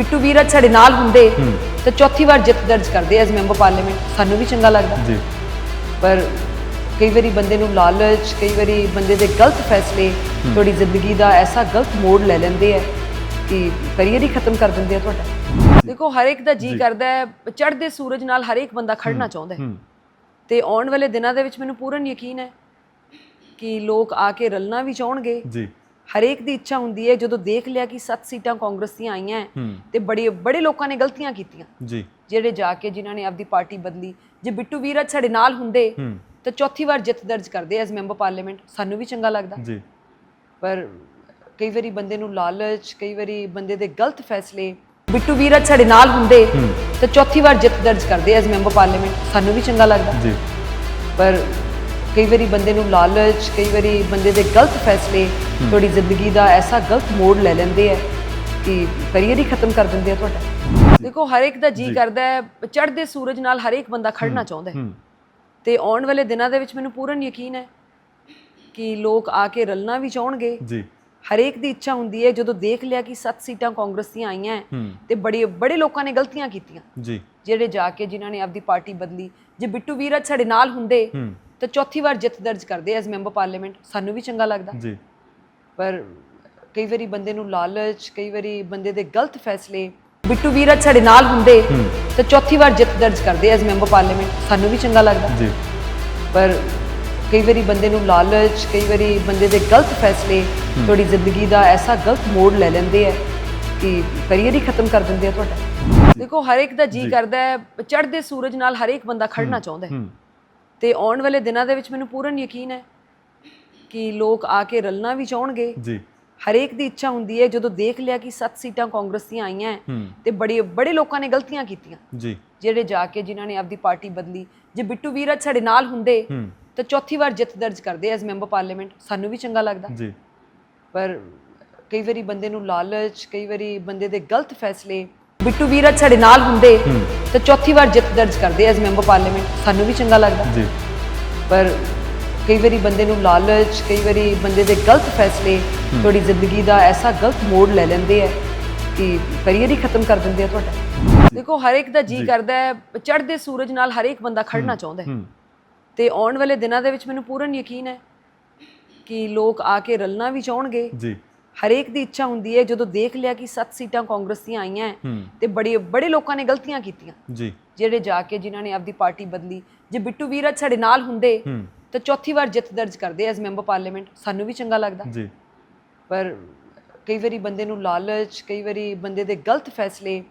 ਬਿੱਟੂ ਵੀਰਾ ਸਾਡੇ ਨਾਲ ਹੁੰਦੇ। ਤਾਂ ਚੌਥੀ ਵਾਰ ਜਿੱਤ ਦਰਜ ਕਰਦੇ ਐਜ਼ ਮੈਂਬਰ ਪਾਰਲੀਮੈਂਟ। ਸਾਨੂੰ ਵੀ ਚੰਗਾ ਲੱਗਦਾ। ਜੀ। ਪਰ ਕਈ ਵਾਰੀ ਬੰਦੇ ਨੂੰ ਲਾਲਚ ਕਈ ਵਾਰੀ ਬੰਦੇ ਦੇ ਗਲਤ ਫੈਸਲੇ ਤੁਹਾਡੀ ਜ਼ਿੰਦਗੀ ਦਾ ਐਸਾ ਗਲਤ ਮੋੜ ਲੈ ਲੈਂਦੇ ਆ ਕਿ ਕਰੀਅਰ ਹੀ ਖਤਮ ਕਰ ਦਿੰਦੇ ਆ ਤੁਹਾਡਾ। ਦੇਖੋ ਹਰ ਇੱਕ ਦਾ ਜੀ ਕਰਦਾ ਹੈ ਚੜ੍ਹਦੇ ਸੂਰਜ ਨਾਲ ਹਰ ਇੱਕ ਬੰਦਾ ਖੜਨਾ ਚਾਹੁੰਦਾ ਹੂੰ। ਤੇ ਆਉਣ ਵਾਲੇ ਦਿਨਾਂ ਦੇ ਵਿੱਚ ਮੈਨੂੰ ਪੂਰਨ ਯਕੀਨ ਹੈ ਕਿ ਲੋਕ ਆ ਕੇ ਰਲਣਾ ਵੀ ਚਾਹਣਗੇ। ਜੀ। ਹਰੇਕ ਦੀ ਇੱਛਾ ਹੁੰਦੀ ਹੈ ਜਦੋਂ ਦੇਖ ਲਿਆ ਕਿ 7 ਸੀਟਾਂ ਕਾਂਗਰਸ ਦੀਆਂ ਆਈਆਂ ਤੇ ਬੜੇ ਬੜੇ ਲੋਕਾਂ ਨੇ ਗਲਤੀਆਂ ਕੀਤੀਆਂ। ਜੀ। ਜਿਹੜੇ ਜਾ ਕੇ ਜਿਨ੍ਹਾਂ ਨੇ ਆਪਦੀ ਪਾਰਟੀ ਬਦਲੀ ਜੇ ਬਿੱਟੂ ਵੀਰਾ ਸਾਡੇ ਨਾਲ ਹੁੰਦੇ ਤਾਂ ਚੌਥੀ ਵਾਰ ਜਿੱਤ ਦਰਜ ਕਰਦੇ ਐਜ਼ ਮੈਂਬਰ ਪਾਰਲੀਮੈਂਟ ਸਾਨੂੰ ਵੀ ਚੰਗਾ ਲੱਗਦਾ। ਜੀ। ਪਰ ਕਈ ਵਾਰੀ ਬੰਦੇ ਨੂੰ ਲਾਲਚ ਕਈ ਵਾਰੀ ਬੰਦੇ ਦੇ ਗਲਤ ਫੈਸਲੇ ਬਿੱਟੂ ਵੀਰਾ ਸਾਡੇ ਨਾਲ ਹੁੰਦੇ ਤਾਂ ਚੌਥੀ ਵਾਰ ਜਿੱਤ ਦਰਜ ਕਰਦੇ ਐਜ਼ ਮੈਂਬਰ ਪਾਰਲੀਮੈਂਟ ਸਾਨੂੰ ਵੀ ਚੰਗਾ ਲੱਗਦਾ। ਜੀ। ਪਰ ਕਈ ਵਾਰੀ ਬੰਦੇ ਨੂੰ ਲਾਲਚ ਕਈ ਵਾਰੀ ਬੰਦੇ ਦੇ ਗਲਤ ਫੈਸਲੇ ਤੁਹਾਡੀ ਜ਼ਿੰਦਗੀ ਦਾ ਐਸਾ ਗਲਤ ਮੋੜ ਲੈ ਲੈਂਦੇ ਆ ਕਿ ਕਰੀਅਰ ਹੀ ਖਤਮ ਕਰ ਦਿੰਦੇ ਆ ਤੁਹਾਡਾ। ਦੇਖੋ ਹਰ ਇੱਕ ਦਾ ਜੀ ਕਰਦਾ ਹੈ ਚੜ੍ਹਦੇ ਸੂਰਜ ਨਾਲ ਹਰ ਇੱਕ ਬੰਦਾ ਖੜਨਾ ਚਾਹੁੰਦਾ ਹੈ। ਤੇ ਆਉਣ ਵਾਲੇ ਦਿਨਾਂ ਦੇ ਵਿੱਚ ਮੈਨੂੰ ਪੂਰਨ ਯਕੀਨ ਹੈ ਕਿ ਲੋਕ ਆ ਕੇ ਰਲਣਾ ਵੀ ਚਾਹਣਗੇ। ਜੀ। ਹਰੇਕ ਦੀ ਇੱਛਾ ਹੁੰਦੀ ਹੈ ਜਦੋਂ ਦੇਖ ਲਿਆ ਕਿ 7 ਸੀਟਾਂ ਕਾਂਗਰਸ ਦੀਆਂ ਆਈਆਂ ਤੇ ਬੜੇ ਬੜੇ ਲੋਕਾਂ ਨੇ ਗਲਤੀਆਂ ਕੀਤੀਆਂ। ਜੀ। ਜਿਹੜੇ ਜਾ ਕੇ ਜਿਨ੍ਹਾਂ ਨੇ ਆਪਦੀ ਪਾਰਟੀ ਬਦਲੀ ਜੇ ਬਿੱਟੂ ਵੀਰਾ ਸਾਡੇ ਨਾਲ ਹੁੰਦੇ ਤਾਂ ਚੌਥੀ ਵਾਰ ਜਿੱਤ ਦਰਜ ਕਰਦੇ ਐਜ਼ ਮੈਂਬਰ ਪਾਰਲੀਮੈਂਟ ਸਾਨੂੰ ਵੀ ਚੰਗਾ ਲੱਗਦਾ। ਜੀ। ਪਰ ਕਈ ਵਾਰੀ ਬੰਦੇ ਨੂੰ ਲਾਲਚ ਕਈ ਵਾਰੀ ਬੰਦੇ ਦੇ ਗਲਤ ਫੈਸਲੇ ਬਿੱਟੂ ਵੀਰਾ ਸਾਡੇ ਨਾਲ ਹੁੰਦੇ ਤਾਂ ਚੌਥੀ ਵਾਰ ਜਿੱਤ ਦਰਜ ਕਰਦੇ ਐਜ਼ ਮੈਂਬਰ ਪਾਰਲੀਮੈਂਟ ਸਾਨੂੰ ਵੀ ਚੰਗਾ ਲੱਗਦਾ। ਜੀ। ਪਰ ਕਈ ਵਾਰੀ ਬੰਦੇ ਨੂੰ ਲਾਲਚ ਕਈ ਵਾਰੀ ਬੰਦੇ ਦੇ ਗਲਤ ਫੈਸਲੇ ਤੁਹਾਡੀ ਜ਼ਿੰਦਗੀ ਦਾ ਐਸਾ ਗਲਤ ਮੋੜ ਲੈ ਲੈਂਦੇ ਆ ਕਿ ਕਰੀਅਰ ਹੀ ਖਤਮ ਕਰ ਦਿੰਦੇ ਆ ਤੁਹਾਡਾ। ਦੇਖੋ ਹਰ ਇੱਕ ਦਾ ਜੀ ਕਰਦਾ ਹੈ ਚੜ੍ਹਦੇ ਸੂਰਜ ਨਾਲ ਹਰ ਇੱਕ ਬੰਦਾ ਖੜਨਾ ਚਾਹੁੰਦਾ ਹੂੰ। ਤੇ ਆਉਣ ਵਾਲੇ ਦਿਨਾਂ ਦੇ ਵਿੱਚ ਮੈਨੂੰ ਪੂਰਨ ਯਕੀਨ ਹੈ ਕਿ ਲੋਕ ਆ ਕੇ ਰਲਣਾ ਵੀ ਚਾਹਣਗੇ। ਜੀ। ਹਰੇਕ ਦੀ ਇੱਛਾ ਹੁੰਦੀ ਹੈ ਜਦੋਂ ਦੇਖ ਲਿਆ ਕਿ 7 ਸੀਟਾਂ ਕਾਂਗਰਸ ਦੀਆਂ ਆਈਆਂ ਤੇ ਬੜੇ ਬੜੇ ਲੋਕਾਂ ਨੇ ਗਲਤੀਆਂ ਕੀਤੀਆਂ। ਜੀ। ਜਿਹੜੇ ਜਾ ਕੇ ਜਿਨ੍ਹਾਂ ਨੇ ਆਪਦੀ ਪਾਰਟੀ ਬਦਲੀ ਜੇ ਬਿੱਟੂ ਵੀਰਾ ਸਾਡੇ ਨਾਲ ਹੁੰਦੇ ਤਾਂ ਚੌਥੀ ਵਾਰ ਜਿੱਤ ਦਰਜ ਕਰਦੇ ਐਜ਼ ਮੈਂਬਰ ਪਾਰਲੀਮੈਂਟ। ਸਾਨੂੰ ਵੀ ਚੰਗਾ ਲੱਗਦਾ। ਜੀ। ਪਰ ਕਈ ਵਾਰੀ ਬੰਦੇ ਨੂੰ ਲਾਲਚ ਕਈ ਵਾਰੀ ਬੰਦੇ ਦੇ ਗਲਤ ਫੈਸਲੇ ਬਿੱਟੂ ਵੀਰਾ ਸਾਡੇ ਨਾਲ ਹੁੰਦੇ ਤਾਂ ਚੌਥੀ ਵਾਰ ਜਿੱਤ ਦਰਜ ਕਰਦੇ ਐਜ਼ ਮੈਂਬਰ ਪਾਰਲੀਮੈਂਟ ਸਾਨੂੰ ਵੀ ਚੰਗਾ ਲੱਗਦਾ। ਜੀ। ਪਰ ਕਈ ਵਾਰੀ ਬੰਦੇ ਨੂੰ ਲਾਲਚ ਕਈ ਵਾਰੀ ਬੰਦੇ ਦੇ ਗਲਤ ਫੈਸਲੇ ਤੁਹਾਡੀ ਜ਼ਿੰਦਗੀ ਦਾ ਐਸਾ ਗਲਤ ਮੋੜ ਲੈ ਲੈਂਦੇ ਆ ਕਿ ਕਰੀਅਰ ਹੀ ਖਤਮ ਕਰ ਦਿੰਦੇ ਆ ਤੁਹਾਡਾ। ਦੇਖੋ ਹਰ ਇੱਕ ਦਾ ਜੀ ਕਰਦਾ ਹੈ ਚੜ੍ਹਦੇ ਸੂਰਜ ਨਾਲ ਹਰ ਇੱਕ ਬੰਦਾ ਖੜਨਾ ਚਾਹੁੰਦਾ ਹੂੰ। ਤੇ ਆਉਣ ਵਾਲੇ ਦਿਨਾਂ ਦੇ ਵਿੱਚ ਮੈਨੂੰ ਪੂਰਨ ਯਕੀਨ ਹੈ ਕਿ ਲੋਕ ਆ ਕੇ ਰਲਣਾ ਵੀ ਚਾਹਣਗੇ। ਜੀ। ਹਰੇਕ ਦੀ ਇੱਛਾ ਹੁੰਦੀ ਹੈ ਜਦੋਂ ਦੇਖ ਲਿਆ ਕਿ 7 ਸੀਟਾਂ ਕਾਂਗਰਸ ਦੀਆਂ ਆਈਆਂ ਤੇ ਬੜੇ ਬੜੇ ਲੋਕਾਂ ਨੇ ਗਲਤੀਆਂ ਕੀਤੀਆਂ। ਜੀ। ਜਿਹੜੇ ਜਾ ਕੇ ਜਿਨ੍ਹਾਂ ਨੇ ਆਪਦੀ ਪਾਰਟੀ ਬਦਲੀ ਜੇ ਬਿੱਟੂ ਵੀਰਾ ਸਾਡੇ ਨਾਲ ਹੁੰਦੇ ਤਾਂ ਚੌਥੀ ਵਾਰ ਜਿੱਤ ਦਰਜ ਕਰਦੇ ਐਜ਼ ਮੈਂਬਰ ਪਾਰਲੀਮੈਂਟ ਸਾਨੂੰ ਵੀ ਚੰਗਾ ਲੱਗਦਾ। ਜੀ। ਪਰ ਕਈ ਵਾਰੀ ਬੰਦੇ ਨੂੰ ਲਾਲਚ ਕਈ ਵਾਰੀ ਬੰਦੇ ਦੇ ਗਲਤ ਫੈਸਲੇ